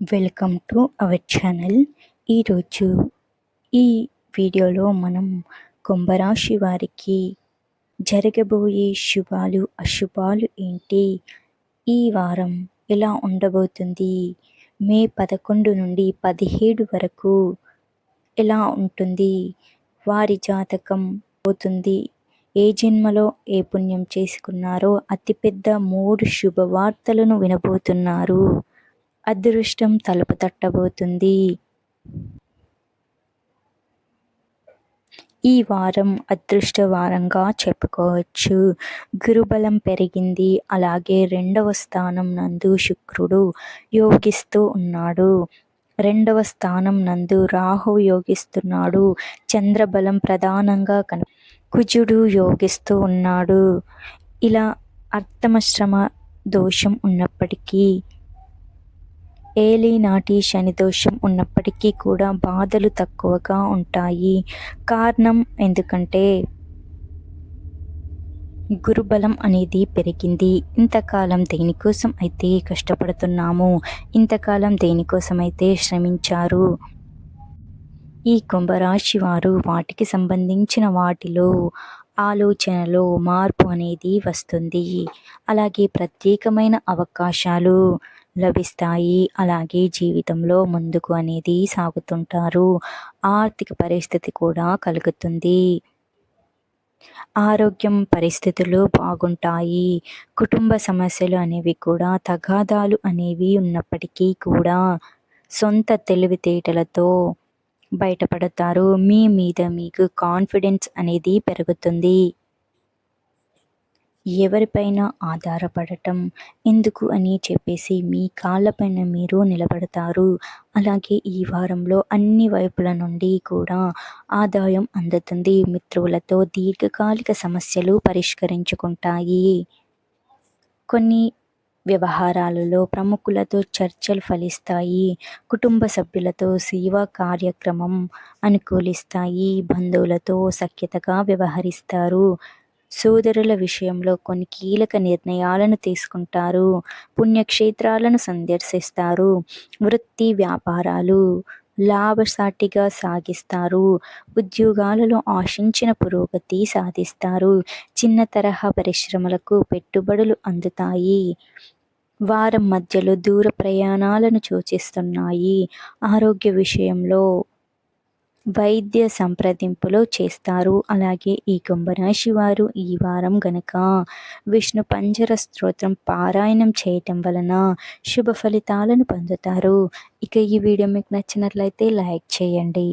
Welcome to our channel ఈరోజు ఈ వీడియోలో మనం కుంభరాశి వారికి జరగబోయే శుభాలు అశుభాలు ఏంటి? ఈ వారం ఎలా ఉండబోతుంది? మే పదకొండు నుండి పదిహేడు వరకు ఎలా ఉంటుంది? వారి జాతకం పోతుంది. ఏ జన్మలో ఏ పుణ్యం చేసుకున్నారో అతిపెద్ద మూడు శుభవార్తలను వినబోతున్నారు. అదృష్టం తలుపు తట్టబోతుంది. ఈ వారం అదృష్ట వారంగా చెప్పుకోవచ్చు. గురుబలం పెరిగింది. అలాగే రెండవ స్థానం నందు శుక్రుడు యోగిస్తూ ఉన్నాడు. రెండవ స్థానం నందు రాహు యోగిస్తున్నాడు. చంద్రబలం ప్రధానంగా కన కుజుడు యోగిస్తూ ఉన్నాడు. ఇలా అర్థమశ్రమ దోషం ఉన్నప్పటికీ ఏలినాటి శని దోషం ఉన్నప్పటికీ కూడా బాధలు తక్కువగా ఉంటాయి. కారణం ఎందుకంటే గురుబలం అనేది పెరిగింది. ఇంతకాలం దేనికోసం అయితే కష్టపడుతున్నాము? ఇంతకాలం దేనికోసం అయితే శ్రమించారు? ఈ కుంభరాశి వారు వాటికి సంబంధించిన వాటిలో ఆలోచనలో మార్పు అనేది వస్తుంది. అలాగే ప్రత్యేకమైన అవకాశాలు లభిస్తాయి. అలాగే జీవితంలో ముందుకు అనేది సాగుతుంటారు. ఆర్థిక పరిస్థితి కూడా కలుగుతుంది. ఆరోగ్యం పరిస్థితులు బాగుంటాయి. కుటుంబ సమస్యలు అనేవి కూడా తగాదాలు అనేవి ఉన్నప్పటికీ కూడా సొంత తెలివితేటలతో బయటపడతారు. మీ మీద మీకు కాన్ఫిడెన్స్ అనేది పెరుగుతుంది. ఎవరిపైన ఆధారపడటం. ఎందుకు అని చెప్పేసి మీ కాళ్ళపైన మీరు నిలబడతారు. అలాగే ఈ వారంలో అన్ని వైపుల నుండి కూడా ఆదాయం అందుతుంది. మిత్రులతో దీర్ఘకాలిక సమస్యలు పరిష్కరించుకుంటాయి. కొన్ని వ్యవహారాలలో ప్రముఖులతో చర్చలు ఫలిస్తాయి. కుటుంబ సభ్యులతో సేవా కార్యక్రమం అనుకూలిస్తాయి. బంధువులతో సఖ్యతగా వ్యవహరిస్తారు. సోదరుల విషయంలో కొన్ని కీలక నిర్ణయాలను తీసుకుంటారు. పుణ్యక్షేత్రాలను సందర్శిస్తారు. వృత్తి వ్యాపారాలు లాభసాటిగా సాగిస్తారు. ఉద్యోగాలలో ఆశించిన పురోగతి సాధిస్తారు. చిన్న తరహా పరిశ్రమలకు పెట్టుబడులు అందుతాయి. వారం మధ్యలో దూర ప్రయాణాలను సూచిస్తున్నాయి ఆరోగ్య విషయంలో వైద్య సంప్రదింపులు చేస్తారు. అలాగే ఈ కుంభరాశి వారు ఈ వారం గనక విష్ణు పంజర స్తోత్రం పారాయణం చేయటం వలన శుభ ఫలితాలను పొందుతారు. ఇక ఈ వీడియో మీకు నచ్చినట్లయితే లైక్ చేయండి.